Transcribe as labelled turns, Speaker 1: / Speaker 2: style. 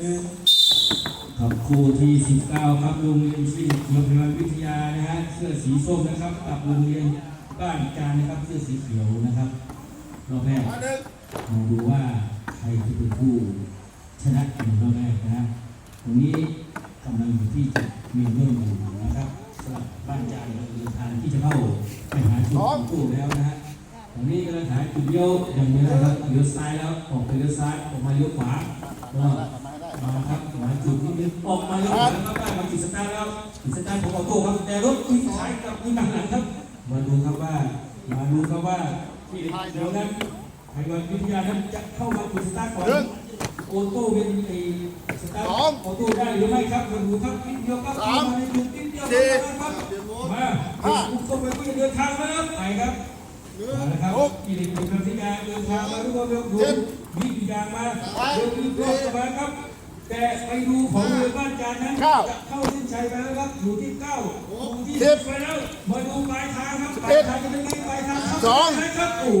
Speaker 1: หนึ่ง
Speaker 2: ครับคู่ที่ 19 ครับโรงเรียนสิริเขียวพยาบาลวิทยานะฮะเสื้อสีส้มนะครับกับโรงเรียนบ้านการนะครับเสื้อสีเขียวนะครับรอบแรก
Speaker 1: มา
Speaker 2: ดูว่าใครจะเป็นผู้ชนะในรอบแรกนะฮะตรงนี้กำลังอยู่ที่จะมีเรื่องอยู่นะครับสำหรับบ้านจานเราเดินทางที่จะเข้าไปหาจุดของตู้แล้วนะฮะตรงนี้กำลังหาจุดเลี้ยวอย่างนี้นะครับเลี้ยวซ้ายแล้วออกไปเลี้ยวซ้ายออกมาเลี้ยวขวาแล้ว มาครับหมายจุดนี้ ออกมาแล้วนะครับได้มาจุดสตาร์ทแล้วจุดสตาร์ทของออโต้ครับ แต่รถวิ่งสายกับวิ่งหลังครับ มาดูครับว่า มาดูครับว่าที่เดี๋ยวนั้นไทยวันวิทยานั้นจะเข้ามาจุดสตาร์ทก่อนออโต้เป็นไอ้สตาร์ทออโต้ได้หรือไม่ครับมาดูครับนิดเดียวครับมาในจุดนิดเดียวครับมาทุกคนไปก็จะเดินทางมาแล้วไปครับมาแล้วครับกิริบุญธิยาเดินทางมาทุกคนเร็วดูวิ่งยางมาเดินวิ่งรอบสบายครับ แต่ไปดูของเรือบ้านจานนั้นจะเข้าเส้นชัยไปแล้วครับอยู่ที่เก้าอยู่ที่สิบไปแล้วมาดูปลายทางครับปลายทางจะเป็นไงปลายทางครับครับโอ้